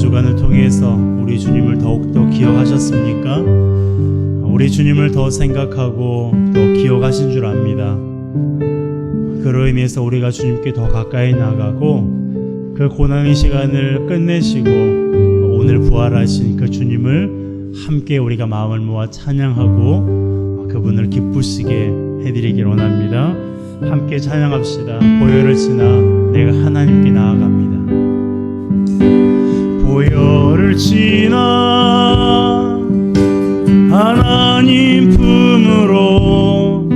주간을 통해서 우리 주님을 더욱더 기억하셨습니까? 우리 주님을 더 생각하고 더 기억하신 줄 압니다. 그로 인해서 우리가 주님께 더 가까이 나가고 그 고난의 시간을 끝내시고 오늘 부활하신 그 주님을 함께 우리가 마음을 모아 찬양하고 그분을 기쁘시게 해드리길 원합니다. 함께 찬양합시다. 보혈을 지나 내가 하나님께 나아갑니다. 보혈을 지나 하나님 품으로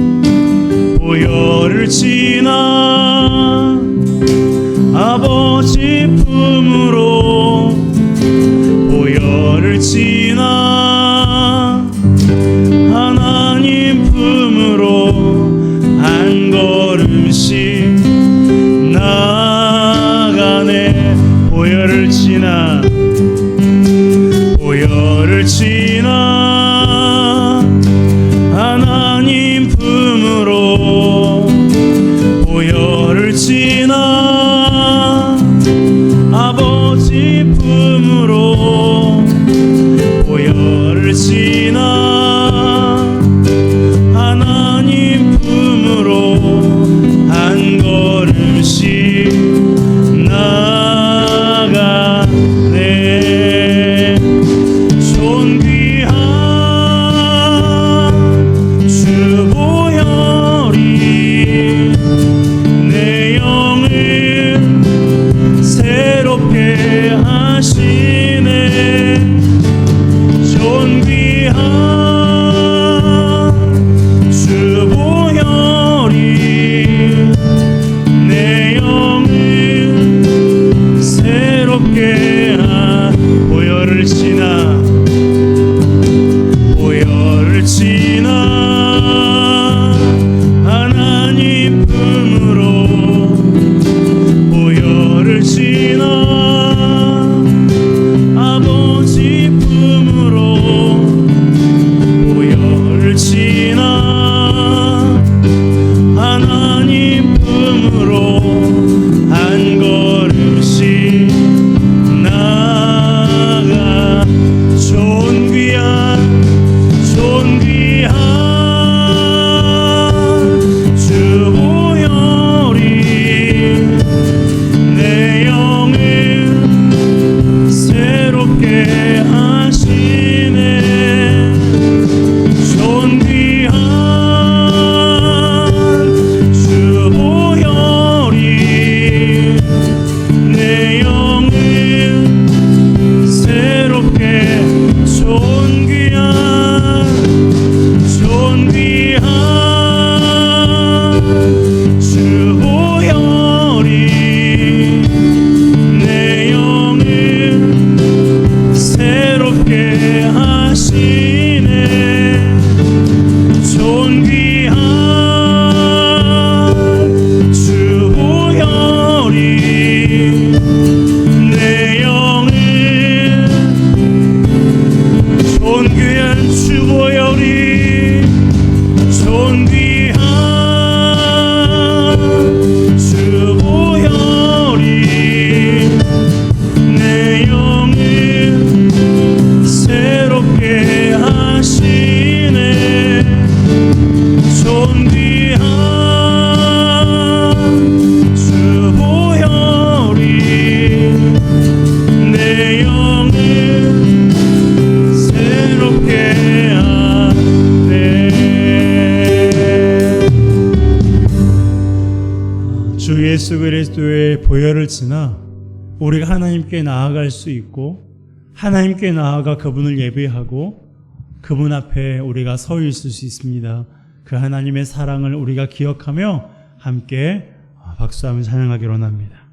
보혈을 지나 아버지 품으로 지나 우리가 하나님께 나아갈 수 있고 하나님께 나아가 그분을 예배하고 그분 앞에 우리가 서 있을 수 있습니다. 그 하나님의 사랑을 우리가 기억하며 함께 박수하며 찬양하기로 합니다.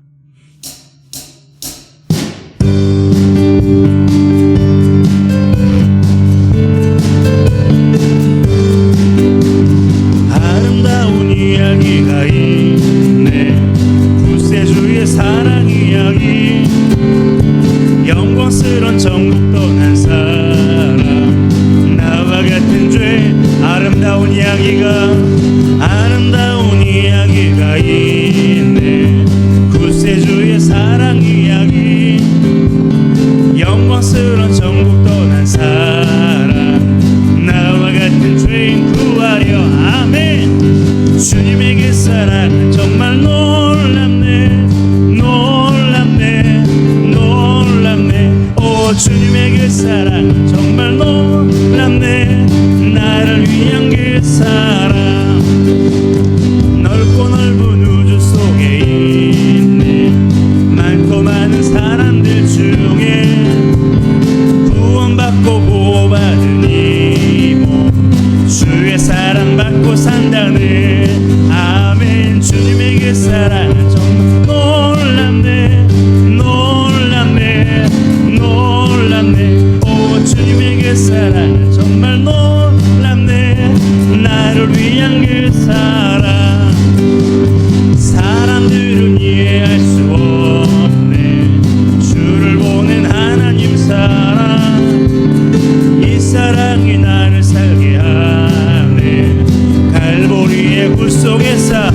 물속에서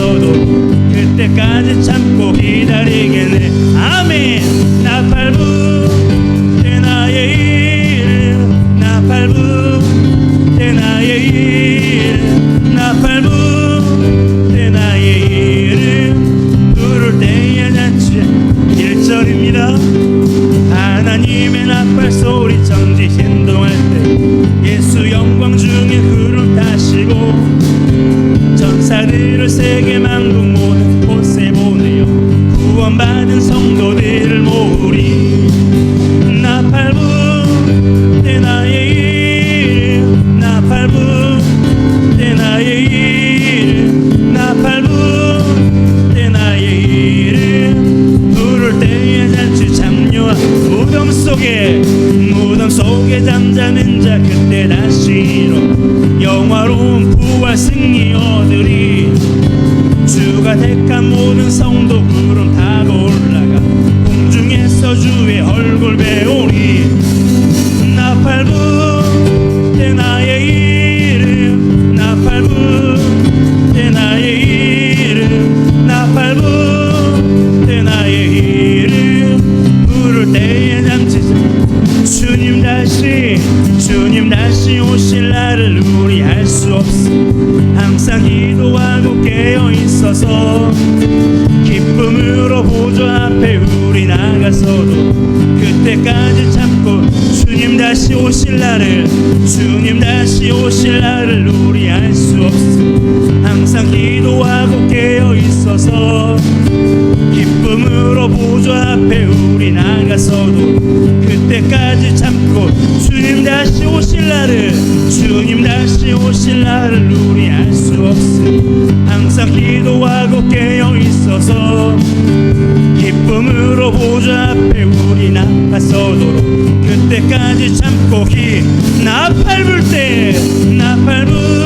있어도 그때까지 참고 없어 항상 기도하고 깨어 있어서 기쁨으로 보좌 앞에 우리 나가서도 그때까지 참고 주님 다시 오실 날을 주님 다시 오실 날을 우리 알 수 없어 항상 기도하고 깨어 있어서 기쁨으로 보좌 앞에 우리 나가서도 그때까지 참고 주님 다시 오실 날을 주님 다시 오실 날을 우리 알 수 없어 항상 기도하고 깨어 있어서 기쁨으로 보좌 앞에 우리 나가서도록 그때까지 참고 기 나팔 불때 나팔 불